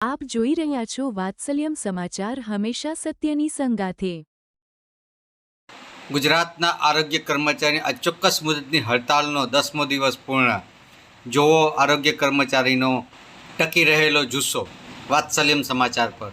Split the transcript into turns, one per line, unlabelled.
આપ જોઈ રહ્યા છો વાત્સલ્યમ સમાચાર હંમેશા સત્યની સંગાથે.
ગુજરાતના આરોગ્ય કર્મચારી અચોક્કસ મુદતની હડતાલનો દસમો દિવસ પૂર્ણ. જોવો આરોગ્ય કર્મચારીનો ટકી રહેલો જુસ્સો. વાત્સલ્યમ સમાચાર પર.